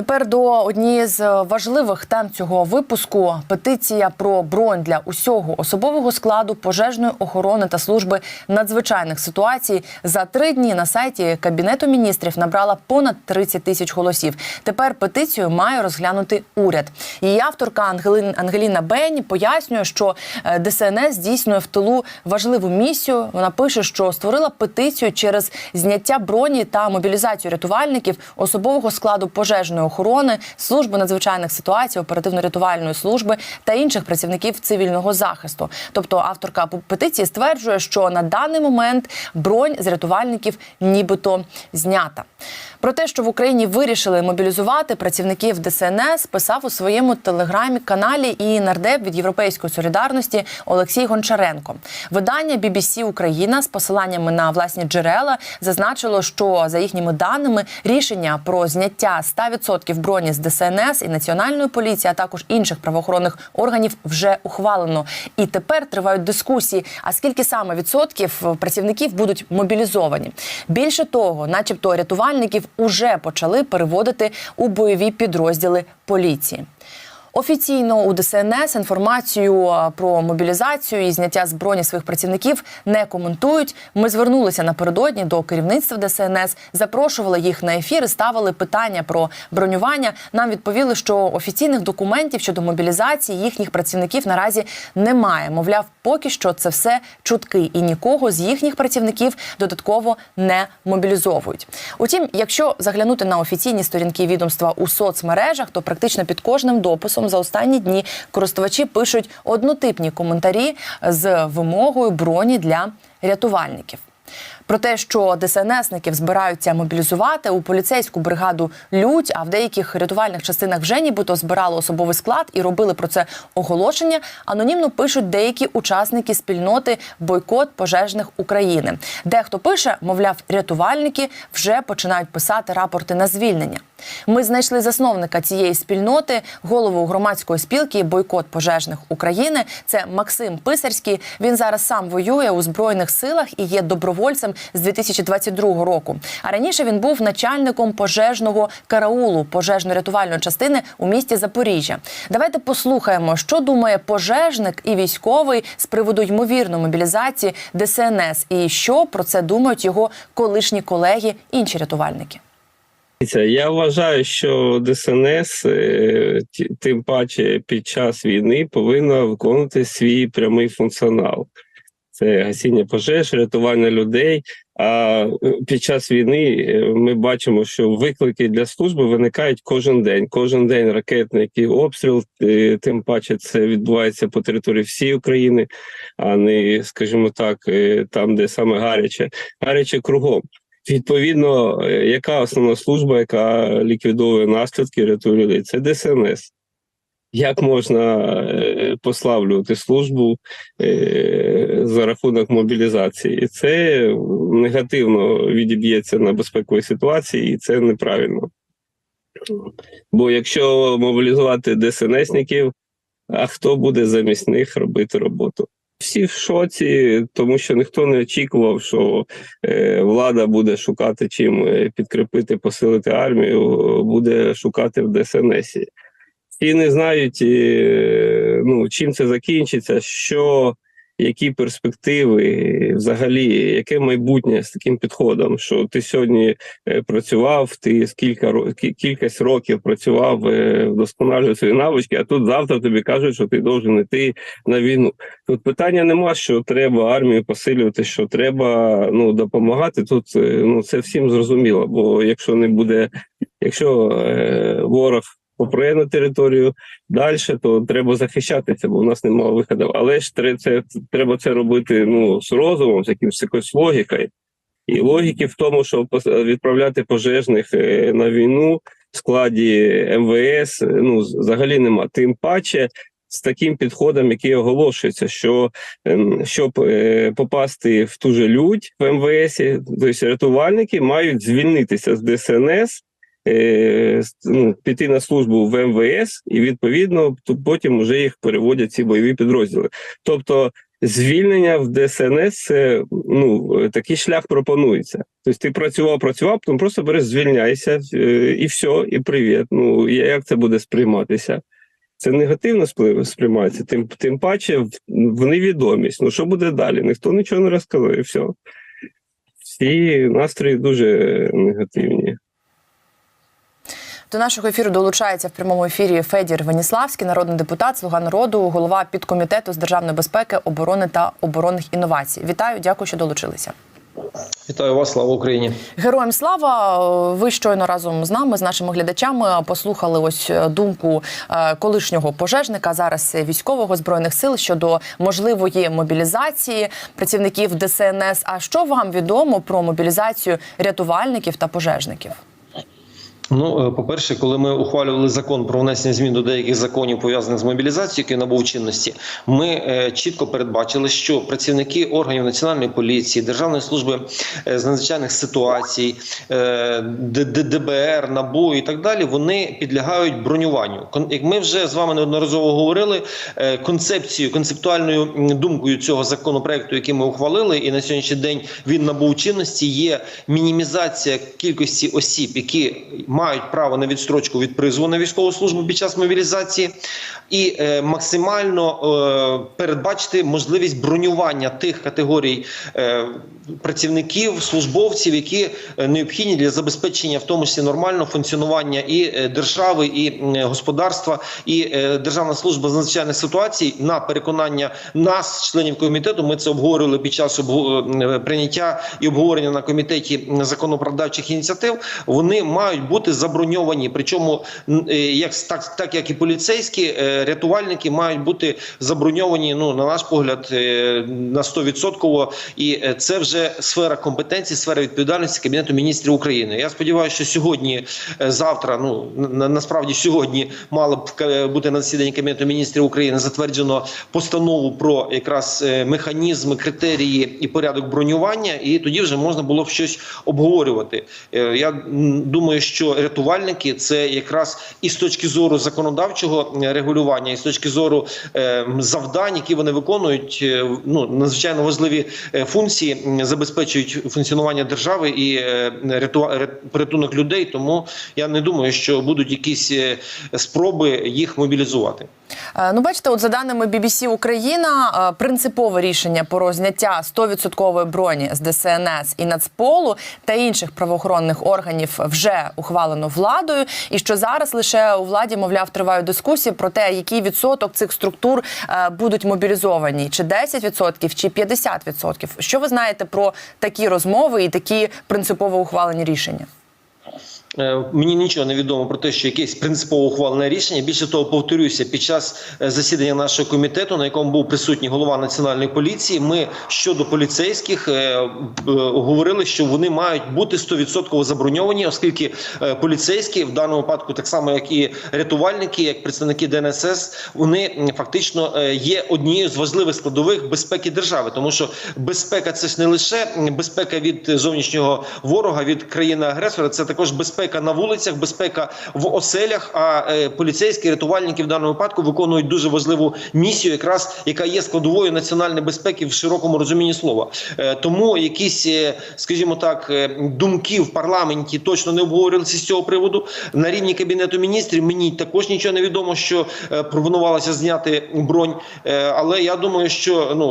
Тепер до однієї з важливих тем цього випуску петиція про бронь для усього особового складу пожежної охорони та служби надзвичайних ситуацій за три дні на сайті кабінету міністрів набрала понад 30 тисяч голосів. Тепер петицію має розглянути уряд. Її авторка Ангелин Ангеліна Бень пояснює, що е, ДСНС здійснює в тилу важливу місію. Вона пише, що створила петицію через зняття броні та мобілізацію рятувальників особового складу пожежної охорони, служби надзвичайних ситуацій, оперативно-рятувальної служби та інших працівників цивільного захисту. Тобто авторка петиції стверджує, що на даний момент бронь з рятувальників нібито знята. Про те, що в Україні вирішили мобілізувати працівників ДСНС, писав у своєму телеграмі-каналі і нардеп від Європейської солідарності Олексій Гончаренко. Видання BBC Україна з посиланнями на власні джерела зазначило, що за їхніми даними рішення про зняття 100% броні з ДСНС і національної поліції, а також інших правоохоронних органів вже ухвалено. І тепер тривають дискусії. А скільки саме відсотків працівників будуть мобілізовані? Більше того, начебто, рятувальників уже почали переводити у бойові підрозділи поліції. Офіційно у ДСНС інформацію про мобілізацію і зняття з своїх працівників не коментують. Ми звернулися напередодні до керівництва ДСНС, запрошували їх на ефір, ставили питання про бронювання. Нам відповіли, що офіційних документів щодо мобілізації їхніх працівників наразі немає. Мовляв, поки що це все чутки, і нікого з їхніх працівників додатково не мобілізовують. Утім, якщо заглянути на офіційні сторінки відомства у соцмережах, то практично під кожним дописом за останні дні користувачі пишуть однотипні коментарі з вимогою броні для рятувальників. Про те, що ДСНСників збираються мобілізувати у поліцейську бригаду Людь, а в деяких рятувальних частинах вже нібито збирали особовий склад і робили про це оголошення. Анонімно пишуть деякі учасники спільноти бойкот пожежних України. Дехто пише, мовляв, рятувальники вже починають писати рапорти на звільнення. Ми знайшли засновника цієї спільноти, голову громадської спілки Бойкот пожежних України. Це Максим Писарський. Він зараз сам воює у збройних силах і є добровольцем з 2022 року. А раніше він був начальником пожежного караулу пожежно-рятувальної частини у місті Запоріжжя. Давайте послухаємо, що думає пожежник і військовий з приводу ймовірної мобілізації ДСНС, і що про це думають його колишні колеги, інші рятувальники. Я вважаю, що ДСНС, е, тим паче під час війни, повинна виконувати свій прямий функціонал. Це гасіння пожеж, рятування людей. А е, під час війни е, ми бачимо, що виклики для служби виникають кожен день. Кожен день ракетний обстріл, тим паче це відбувається по території всієї України, а не, скажімо так, там, де саме гаряче, гаряче кругом. Відповідно, е, яка основна служба, яка ліквідовує наслідки, рятує людей? Це ДСНС. Як можна е, послаблювати службу е, за рахунок мобілізації? І це негативно відіб'ється на безпековій ситуації, і це неправильно. Бо якщо мобілізувати ДСНСників, а хто буде замість них робити роботу? Всі в шоці, тому що ніхто не очікував, що е, влада буде шукати чим е, підкріпити, посилити армію, буде шукати в ДСНС. І не знають, е, ну, чим це закінчиться, що, які перспективи, взагалі, яке майбутнє з таким підходом, що ти сьогодні е, працював, ти з кілька ро- кі- років працював, е, вдосконалював свої навички, а тут завтра тобі кажуть, що ти должен йти на війну. Тут питання нема, що треба армію посилювати, що треба ну допомагати. Тут е, ну це всім зрозуміло. Бо якщо не буде, якщо е, ворог попре територію далі, то треба захищатися, бо у нас немає виходу. Але ж це треба це робити ну з розумом, з якимось якоюсь логікою. І логіки в тому, що пос- відправляти пожежних е, на війну в складі МВС, е, ну взагалі нема. Тим паче з таким підходом, який оголошується, що ем, щоб е, попасти в ту же лють в МВС, тобто рятувальники мають звільнитися з ДСНС. Е, ну, піти на службу в МВС, і відповідно потім вже їх переводять ці бойові підрозділи. Тобто звільнення в ДСНС це ну такий шлях пропонується. Тобто ти працював, працював, потім просто береш, звільняйся е, і все, і привіт. Ну як це буде сприйматися? Це негативно сприймається. Тим тим паче в, невідомість. Ну що буде далі? Ніхто нічого не розказує. Все. Всі настрої дуже негативні. До нашого ефіру долучається в прямому ефірі Федір Веніславський, народний депутат, слуга народу, голова підкомітету з державної безпеки, оборони та оборонних інновацій. Вітаю, дякую, що долучилися. Вітаю вас, слава Україні. Героям слава! Ви щойно разом з нами, з нашими глядачами, послухали ось е, думку е, колишнього пожежника, зараз військового збройних сил щодо можливої мобілізації працівників ДСНС. А що вам відомо про мобілізацію рятувальників та пожежників? Ну, е, по-перше, коли ми ухвалювали закон про внесення змін до деяких законів пов'язаних з мобілізацією, який набув чинності, ми е, чітко передбачили, що працівники органів національної поліції, Державної служби е, з надзвичайних ситуацій, е, Д- Д- ДБР, НАБУ і так далі, вони підлягають бронюванню. Як ми вже з вами неодноразово говорили, концепцією, концептуальною думкою цього законопроекту, який ми ухвалили, і на сьогоднішній день він набув чинності, є мінімізація кількості осіб, які мають право на відстрочку від призову на військову службу під час мобілізації, і е, максимально е, передбачити можливість бронювання тих категорій е, працівників, службовців, які е, необхідні для забезпечення, в тому числі нормального функціонування і е, держави, і господарства, і е, Державна служба з надзвичайних ситуацій на переконання нас, членів комітету. Ми це обговорювали під час е, прийняття і обговорення на комітеті законодавчих ініціатив. Вони мають бути заброньовані. Причому е, як так, так як і поліцейські е, рятувальники мають бути заброньовані. Ну на наш погляд, е, на 100%. І е, це вже сфера компетенції, сфера відповідальності Кабінету міністрів України. Я сподіваюся, що сьогодні, е, завтра, ну насправді сьогодні мало б е, бути на засіданні Кабінету міністрів України затверджено постанову про якраз е, механізми, критерії і порядок бронювання, і тоді вже можна було б щось обговорювати. Я думаю, що рятувальники це якраз і з точки зору законодавчого регулювання, і з точки зору е, завдань, які вони виконують, ну надзвичайно важливі функції забезпечують функціонування держави і е, порятунок людей. Тому я не думаю, що будуть якісь е, спроби їх мобілізувати. Е, Ну, бачите, от за даними BBC Україна, е, принципове рішення про зняття 100% броні з ДСНС і Нацполу та інших правоохоронних органів вже ухвалено владою. І що зараз лише у владі, мовляв, тривають дискусії про те, який відсоток цих структур е, будуть мобілізовані, чи 10%, чи 50%. Що ви знаєте про такі розмови і такі принципово ухвалені рішення? Е, Мені нічого не відомо про те, що якесь принципово ухвалене рішення. Більше того, повторюся, під час е, засідання нашого комітету, на якому був присутній голова національної поліції, ми щодо поліцейських е, говорили, що вони мають бути 100% заброньовані, оскільки поліцейські в даному випадку, так само як і рятувальники, як представники ДНСС, вони фактично є однією з важливих складових безпеки держави, тому що безпека це ж не лише безпека від зовнішнього ворога, від країни-агресора, це також безпека на вулицях, безпека в оселях. А е, поліцейські рятувальники в даному випадку виконують дуже важливу місію, якраз яка є складовою національної безпеки в широкому розумінні слова. Е, тому якісь, е, скажімо так, е, думки в парламенті точно не обговорювалися з цього приводу. На рівні кабінету міністрів мені також нічого не відомо, що е, пропонувалося зняти бронь. Е, але я думаю, що ну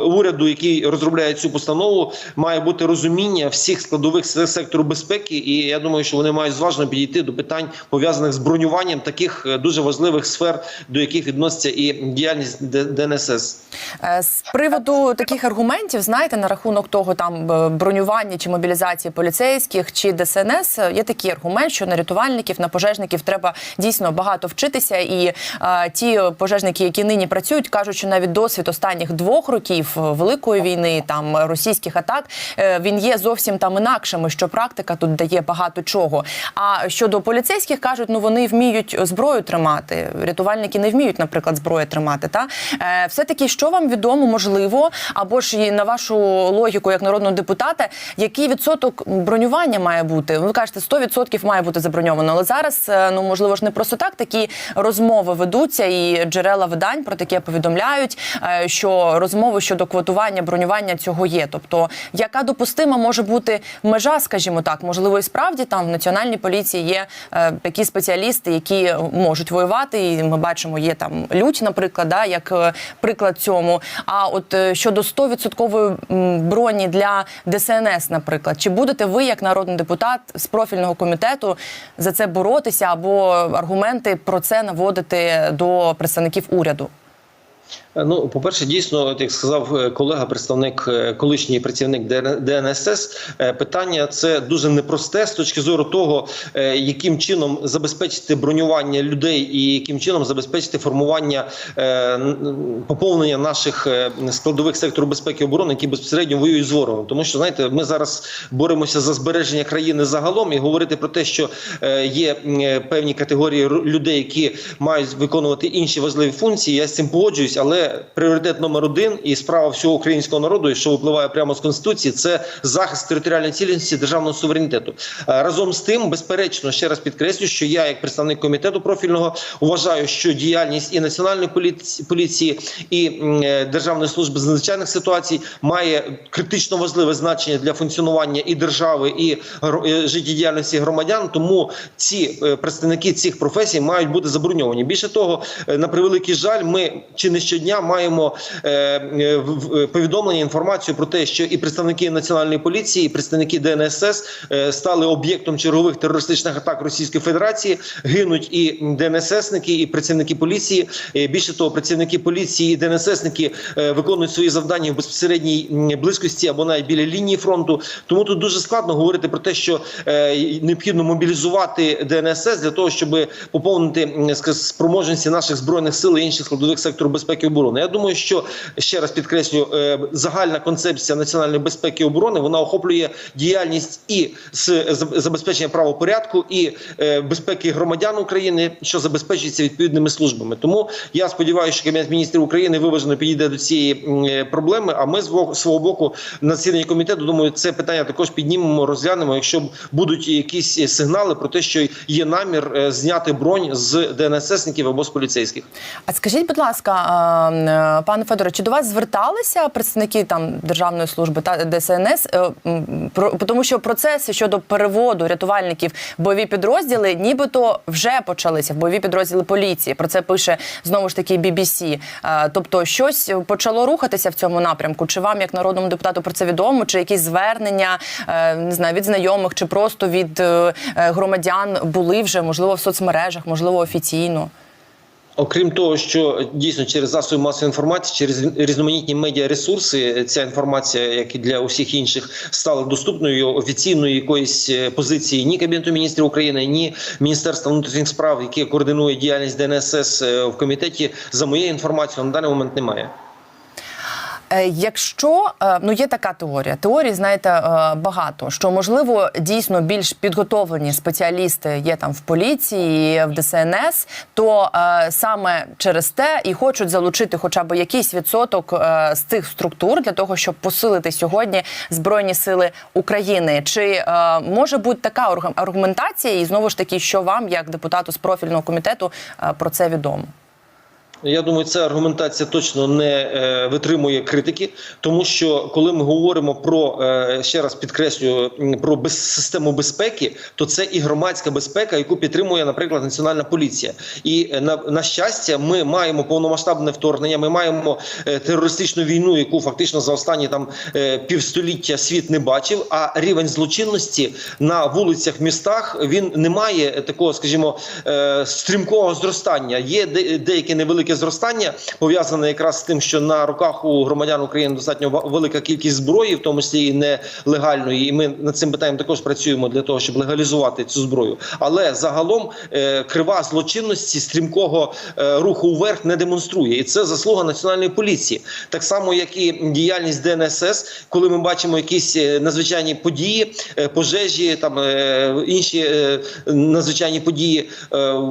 уряду, який розробляє цю постанову, має бути розуміння всіх складових сектору безпеки, і я думаю, що вони мають зважно підійти до питань пов'язаних з бронюванням таких е, дуже важливих сфер, до яких відноситься і діяльність ДНСС. Е, З приводу таких аргументів, знаєте, на рахунок того там е, бронювання чи мобілізації поліцейських чи ДСНС, є такий аргумент, що на рятувальників, на пожежників треба дійсно багато вчитися. І е, ті пожежники, які нині працюють, кажуть, що навіть досвід останніх двох років великої війни, там російських атак, е, він є зовсім там інакшим, що практика тут дає багато чого. Нічого. А щодо поліцейських кажуть, ну вони вміють зброю тримати. Рятувальники не вміють, наприклад, зброю тримати. Та е, все таки, що вам відомо, можливо, або ж і на вашу логіку, як народного депутата, який відсоток бронювання має бути? Ви кажете, 100% має бути заброньовано. Але зараз е, ну можливо ж не просто так такі розмови ведуться, і джерела видань про таке повідомляють, е, що розмови щодо квотування бронювання цього є. Тобто, яка допустима може бути межа, скажімо так, можливо, і справді там в національній поліції є е, такі спеціалісти, які можуть воювати. І ми бачимо, є там лють, наприклад, да, як е, приклад цьому. А от е, щодо 100% броні для ДСНС, наприклад, чи будете ви, як народний депутат з профільного комітету, за це боротися або аргументи про це наводити до представників уряду? Ну, по-перше, дійсно, от як сказав е, колега, представник е, колишній працівник ДН- ДНСС, е, питання це дуже непросте з точки зору того, е, яким чином забезпечити бронювання людей і яким чином забезпечити формування е, поповнення наших е, складових сектору безпеки і оборони, які безпосередньо воюють з ворогом. Тому що знаєте, ми зараз боремося за збереження країни загалом і говорити про те, що е, є е, певні категорії людей, які мають виконувати інші важливі функції. Я з цим погоджуюсь, але пріоритет номер один і справа всього українського народу, і що випливає прямо з конституції, це захист територіальної цілісності державного суверенітету. Е, Разом з тим, безперечно, ще раз підкреслю, що я, як представник комітету профільного, вважаю, що діяльність і національної поліції, і е, Державної служби з надзвичайних ситуацій має критично важливе значення для функціонування і держави, і життєдіяльності громадян. Тому ці е, представники цих професій мають бути заброньовані. Більше того, на превеликий жаль, ми чи не щодня маємо е, е, в- повідомлення, інформацію про те, що і представники національної поліції, і представники ДНСС е, стали об'єктом чергових терористичних атак Російської Федерації. Гинуть і ДНССники, і працівники поліції. Е, Більше того, працівники поліції і ДНССники е, виконують свої завдання в безпосередній близькості або навіть біля лінії фронту. Тому тут дуже складно говорити про те, що е, необхідно мобілізувати ДНСС для того, щоб поповнити спроможності наших збройних сил і інших складових сектору безпеки оборони. Я думаю, що ще раз підкреслю, е, загальна концепція національної безпеки і оборони вона охоплює діяльність і з забезпечення правопорядку, і е, безпеки громадян України, що забезпечується відповідними службами. Тому я сподіваюся, що кабінет міністрів України виважено підійде до цієї е, проблеми. А ми з во- свого боку на засіданні комітету думаю, це питання також піднімемо, розглянемо. Якщо будуть якісь сигнали про те, що є намір зняти бронь з ДНССників або з поліцейських. А скажіть, будь ласка, пане Федоре, чи до вас зверталися представники там державної служби та ДСНС? Е, Про тому, що процеси щодо переводу рятувальників в бойові підрозділи, нібито вже почалися в бойові підрозділи поліції. Про це пише знову ж таки BBC. Е, Тобто, щось почало рухатися в цьому напрямку. Чи вам, як народному депутату, про це відомо? Чи якісь звернення е, не знаю від знайомих, чи просто від е, е, громадян були вже можливо в соцмережах, можливо, офіційно? Окрім того, що дійсно через засоби масової інформації, через різноманітні медіаресурси, ця інформація, як і для усіх інших, стала доступною офіційної якоїсь е, позиції ні Кабінету міністрів України, ні Міністерства внутрішніх справ, яке координує діяльність ДНСС е, в комітеті. За моєю інформацією, на даний момент немає. Е, Якщо е, ну є така теорія, теорій знаєте е, багато, що можливо дійсно більш підготовлені спеціалісти є там в поліції, в ДСНС, то саме через те і хочуть залучити хоча б якийсь відсоток з цих структур для того, щоб посилити сьогодні збройні сили України. Чи може бути така аргу- аргументація, і знову ж таки, що вам, як депутату з профільного комітету, про це відомо? Я думаю, ця аргументація точно не е, витримує критики, тому що коли ми говоримо про е, ще раз підкреслюю про без, систему безпеки, то це і громадська безпека, яку підтримує, наприклад, національна поліція. І е, на, на щастя, ми маємо повномасштабне вторгнення. Ми маємо е, терористичну війну, яку фактично за останні там е, півстоліття світ не бачив. А рівень злочинності на вулицях, містах він не має такого, скажімо, е, стрімкого зростання. Є де, деякі невеликі велике зростання пов'язане якраз з тим, що на руках у громадян України достатньо велика кількість зброї, в тому числі і нелегальної. І ми над цим питанням також працюємо для того, щоб легалізувати цю зброю. Але загалом е, крива злочинності стрімкого е, руху вверх не демонструє, і це заслуга національної поліції, так само як і діяльність ДНСС, коли ми бачимо якісь е, надзвичайні події, пожежі, там інші надзвичайні події,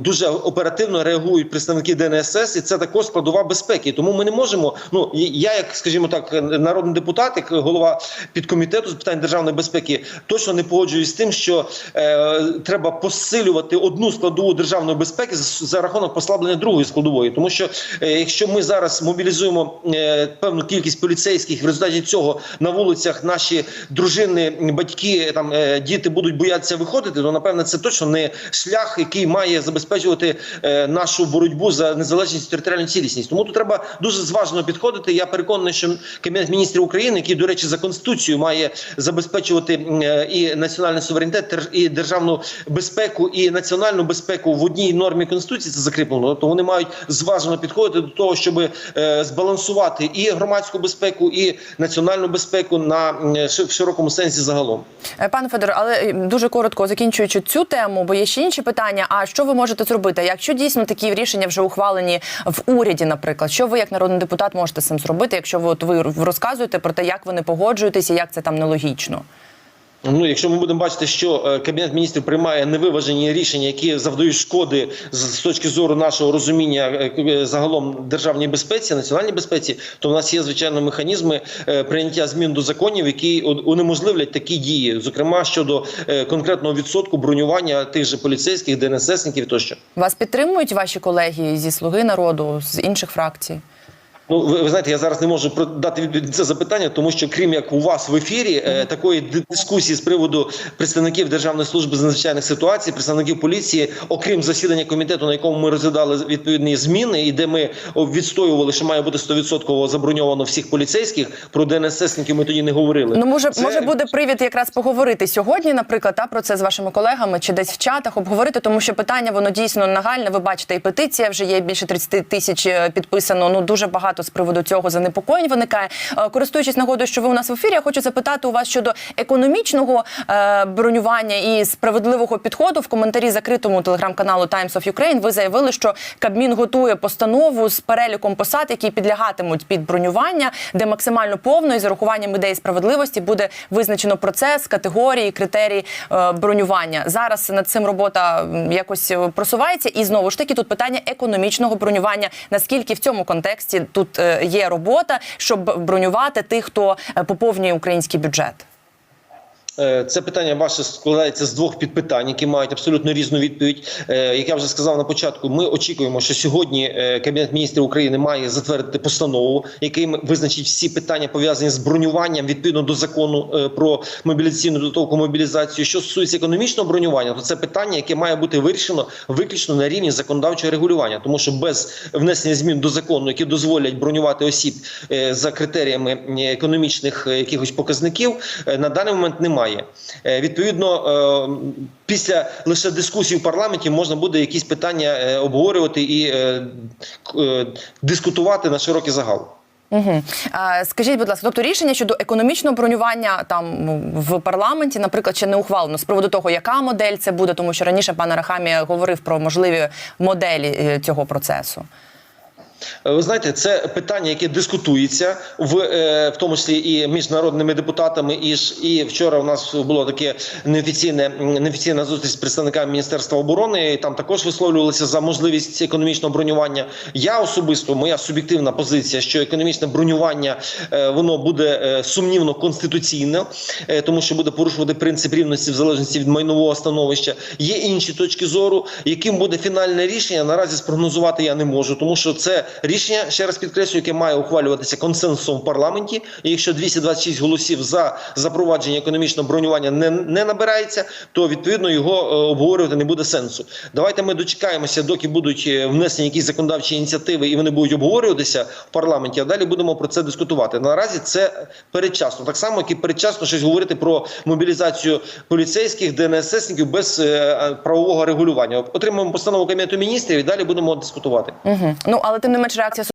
дуже оперативно реагують представники ДНСС, і це також складова безпеки. Тому ми не можемо. Ну я, як скажімо так, народний депутат, як голова підкомітету з питань державної безпеки, точно не погоджуюсь з тим, що е, треба посилювати одну складову державної безпеки за, за рахунок послаблення другої складової, тому що е, якщо ми зараз мобілізуємо е, певну кількість поліцейських, в результаті цього на вулицях наші дружини, батьки, там е, діти будуть боятися виходити, то напевне це точно не шлях, який має забезпечувати е, нашу боротьбу за незалежність територіальну цілісність. Тому тут треба дуже зважено підходити. Я переконаний, що кабінет міністрів України, який, до речі, за конституцією має забезпечувати е, і національний суверенітет, і державну безпеку, і національну безпеку в одній нормі конституції. Це закріплено. Тобто вони мають зважено підходити до того, щоб е, збалансувати і громадську безпеку, і національну безпеку на в широкому сенсі загалом. Е, Пане Федоре, але е, дуже коротко закінчуючи цю тему, бо є ще інші питання. А що ви можете зробити? Якщо дійсно такі рішення вже ухвалені в уряді, наприклад, що ви як народний депутат можете з цим зробити, якщо ви от ви розказуєте про те, як вони погоджуєтеся, як це там нелогічно? Ну, якщо ми будемо бачити, що е, кабінет міністрів приймає невиважені рішення, які завдають шкоди з, точки зору нашого розуміння е, е, загалом державній безпеці, національній безпеці, то в нас є звичайно механізми прийняття змін до законів, які унеможливлять такі дії, зокрема щодо конкретного відсотку бронювання тих же поліцейських, ДНССників тощо. Вас підтримують ваші колеги зі слуги народу з інших фракцій? Ну, ви, ви знаєте, я зараз не можу дати відповідь на це запитання, тому що крім як у вас в ефірі е, такої дискусії з приводу представників Державної служби з надзвичайних ситуацій, представників поліції, окрім засідання комітету, на якому ми розглядали відповідні зміни, і де ми відстоювали, що має бути 100% заброньовано всіх поліцейських. Про ДНССників ми тоді не говорили. Ну може, Це- може буде привід якраз поговорити сьогодні, наприклад, та про це з вашими колегами чи десь в чатах обговорити, тому що питання воно дійсно нагальне. Ви бачите, і петиція вже є більше 30 тисяч е, підписано. Ну дуже багато з приводу цього занепокоєнь виникає. Е, Користуючись нагодою, що ви у нас в ефірі, я хочу запитати у вас щодо економічного е, бронювання і справедливого підходу в коментарі закритому телеграм-каналу Times of Ukraine Ви заявили, що Кабмін готує постанову з переліком посад, які підлягатимуть під бронювання, де максимально повно і з урахуванням ідеї справедливості буде визначено процес, категорії, критерії е, бронювання. Зараз над цим робота якось просувається, і знову ж таки тут питання економічного бронювання. Наскільки в цьому контексті тут е, є робота, щоб бронювати тих, хто е, поповнює український бюджет? Е, Це питання ваше складається з двох підпитань, які мають абсолютно різну відповідь. Е, Як я вже сказав на початку, ми очікуємо, що сьогодні е, Кабінет міністрів України має затвердити постанову, яким визначить всі питання пов'язані з бронюванням відповідно до закону про мобілізаційну додаткову мобілізацію. Що стосується економічного бронювання, то це питання, яке має бути вирішено виключно на рівні законодавчого регулювання, тому що без внесення змін до закону, які дозволять бронювати осіб за критеріями економічних якихось показників, на даний момент немає. Е, Відповідно, е, після лише дискусії в парламенті можна буде якісь питання е, обговорювати і дискутувати на широкий загал. Угу. А, скажіть, будь ласка, тобто рішення щодо економічного бронювання там в парламенті, наприклад, ще не ухвалено з приводу того, яка модель це буде, тому що раніше пан Арахамі говорив про можливі моделі цього процесу. Е, Ви знаєте, це питання, яке дискутується в, е, в тому числі і між народними депутатами. І ж і вчора у нас було таке неофіційне неофіційна зустріч з представниками міністерства оборони. І там також висловлювалися за можливість економічного бронювання. Я особисто моя суб'єктивна позиція, що економічне бронювання е, воно буде сумнівно конституційне, тому що буде порушувати принцип рівності в залежності від майнового становища. Є інші точки зору, яким буде фінальне рішення. Наразі спрогнозувати я не можу, тому що це рішення, ще раз підкреслюю, яке має ухвалюватися консенсусом в парламенті. І якщо 226 голосів за запровадження економічного бронювання не, не набирається, то відповідно його е, обговорювати не буде сенсу. Давайте ми дочекаємося, доки будуть е, внесені якісь законодавчі ініціативи, і вони будуть обговорюватися в парламенті. А далі будемо про це дискутувати. Наразі це передчасно, так само як і передчасно щось говорити про мобілізацію поліцейських ДНССників без е, правового регулювання. Отримаємо постанову кабінету міністрів і далі будемо дискутувати. Угу. Ну але тим не не менш реакція